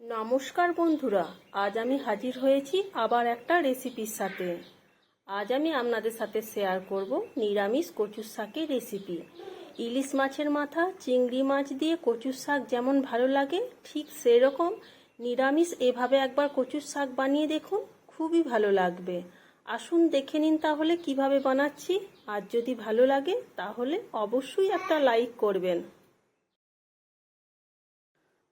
নমস্কার বন্ধুরা, আজ আমি হাজির হয়েছি আবার একটা রেসিপির সাথে। আজ আমি আপনাদের সাথে শেয়ার করব নিরামিষ কচুর শাকের রেসিপি ইলিশ মাছের মাথা, চিংড়ি মাছ দিয়ে কচুর শাক যেমন ভালো লাগে, ঠিক সেরকম নিরামিষ এভাবে একবার কচুর শাক বানিয়ে দেখুন, খুবই ভালো লাগবে। আসুন দেখে নিন তাহলে কীভাবে বানাচ্ছি। আর যদি ভালো লাগে তাহলে অবশ্যই একটা লাইক করবেন।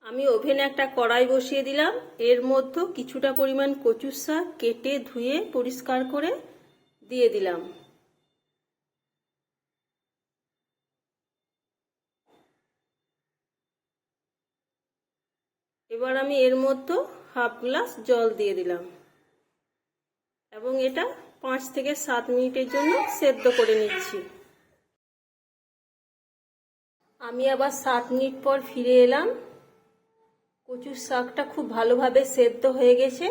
আমি ওভেনে একটা কড়াই বসিয়ে দিলাম। এর মধ্যে কিছুটা পরিমাণ কচুর শাক কেটে ধুয়ে পরিষ্কার করে দিয়ে দিলাম। এবার আমি এর মধ্যে হাফ গ্লাস জল দিয়ে দিলাম এবং এটা পাঁচ থেকে সাত মিনিটের জন্য সেদ্ধ করে নিচ্ছি। আমি আবার সাত মিনিট পর ফিরে এলাম। কচুর শাকটা খুব ভালোভাবে সেদ্ধ হয়ে গেছে।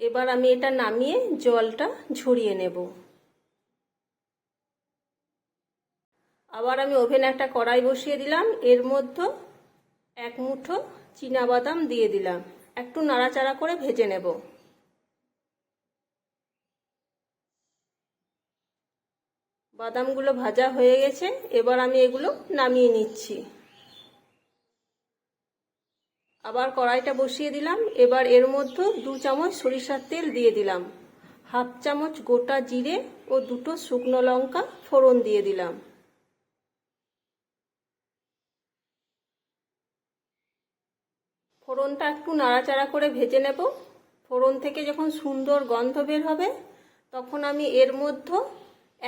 এবার আমি এটা নামিয়ে জলটা ঝরিয়ে নেব। আবার আমি ওভেনে একটা কড়াই বসিয়ে দিলাম। এর মধ্যে এক মুঠো বাদাম দিয়ে দিলাম। একটু নাড়াচাড়া করে ভেজে নেব। বাদামগুলো ভাজা হয়ে গেছে। এবার আমি এগুলো নামিয়ে নিচ্ছি। আবার কড়াইটা বসিয়ে দিলাম। এবার এর মধ্যে দু চামচ সরিষার তেল দিয়ে দিলাম। হাফ চামচ গোটা জিরে ও দুটো শুকনো লঙ্কা ফোড়ন দিয়ে দিলাম। ফোড়নটা একটু নাড়াচাড়া করে ভেজে নেব। ফোড়ন থেকে যখন সুন্দর গন্ধ বের হবে, তখন আমি এর মধ্যে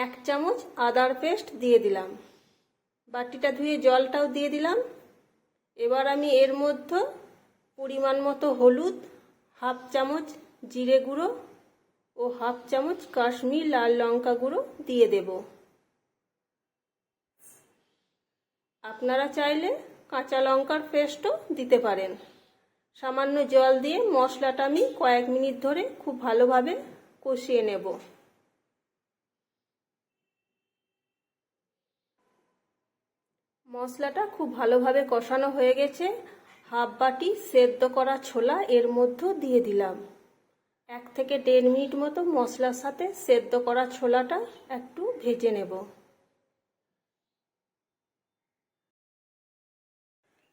এক চামচ আদার পেস্ট দিয়ে দিলাম। বাটিটা ধুয়ে জলটাও দিয়ে দিলাম। এবার আমি এর মধ্যে পরিমাণ মতো হলুদ, হাফ চামচ জিরে গুঁড়ো ও হাফ চামচ কাশ্মীর লাল লঙ্কা গুঁড়ো দিয়ে দেব। আপনারা চাইলে কাঁচা লঙ্কার পেস্টও দিতে পারেন। সামান্য জল দিয়ে মশলাটা আমি কয়েক মিনিট ধরে খুব ভালোভাবে কষিয়ে নেব। মশলাটা খুব ভালোভাবে কষানো হয়ে গেছে। হাফ বাটি সেদ্ধ করা ছোলা এর মধ্যে দিয়ে দিলাম। এক থেকে দেড় মিনিট মতো মশলার সাথে সেদ্ধ করা ছোলাটা একটু ভেজে নেব।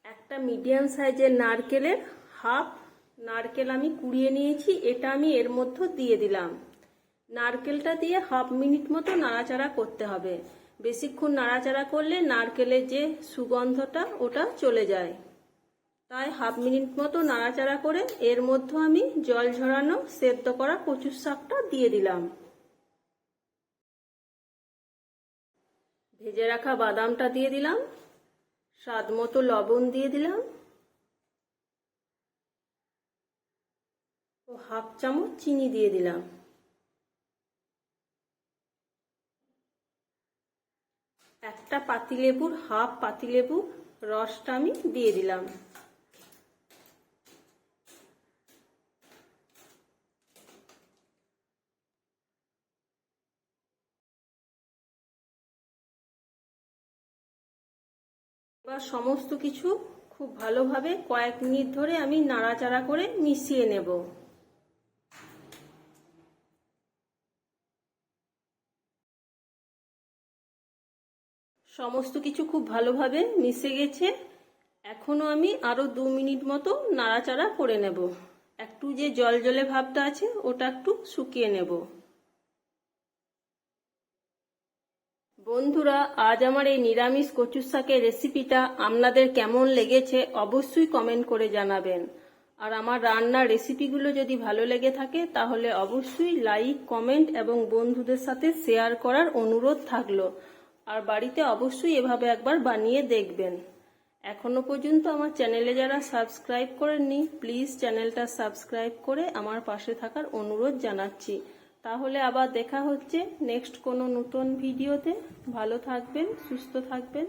একটা মিডিয়াম সাইজের নারকেলের হাফ নারকেল আমি কুড়িয়ে নিয়েছি, এটা আমি এর মধ্যে দিয়ে দিলাম। নারকেলটা দিয়ে হাফ মিনিট মতো নাড়াচাড়া করতে হবে। বেশিক্ষণ নাড়াচাড়া করলে নারকেলের যে সুগন্ধটা, ওটা চলে যায়। তাই হাফ মিনিট মতো নাড়াচাড়া করে এর মধ্যে আমি জল ঝরানো সেদ্ধ করা কচুর শাকটা দিয়ে দিলাম। ভেজে রাখা বাদামটা দিয়ে দিলাম। স্বাদ মতো লবণ দিয়ে দিলাম। ও হাফ চামচ চিনি দিয়ে দিলাম। একটা পাতিলেবুর হাফ পাতিলেবুর রসটা আমি দিয়ে দিলাম। এবার সমস্ত কিছু খুব ভালোভাবে কয়েক মিনিট ধরে আমি নাড়াচাড়া করে মিশিয়ে নেব। সমস্ত কিছু খুব ভালোভাবে মিশে গেছে। এখনও আমি আরও দু মিনিট মতো নাড়াচাড়া করে নেব। একটু যে জল জলে ভাবটা আছে, ওটা একটু শুকিয়ে নেব। বন্ধুরা, আজ আমার এই নিরামিষ কচুর শাকের রেসিপিটা আপনাদের কেমন লেগেছে অবশ্যই কমেন্ট করে জানাবেন। আর আমার রান্নার রেসিপিগুলো যদি ভালো লেগে থাকে, তাহলে অবশ্যই লাইক কমেন্ট এবং বন্ধুদের সাথে শেয়ার করার অনুরোধ থাকল। আর বাড়িতে অবশ্যই এভাবে একবার বানিয়ে দেখবেন। এখনও পর্যন্ত আমার চ্যানেলে যারা সাবস্ক্রাইব করেননি প্লিজ চ্যানেলটা সাবস্ক্রাইব করে আমার পাশে থাকার অনুরোধ জানাচ্ছি। তাহলে আবার দেখা হচ্ছে নেক্সট কোনো নতুন ভিডিওতে ভালো থাকবেন সুস্থ থাকবেন।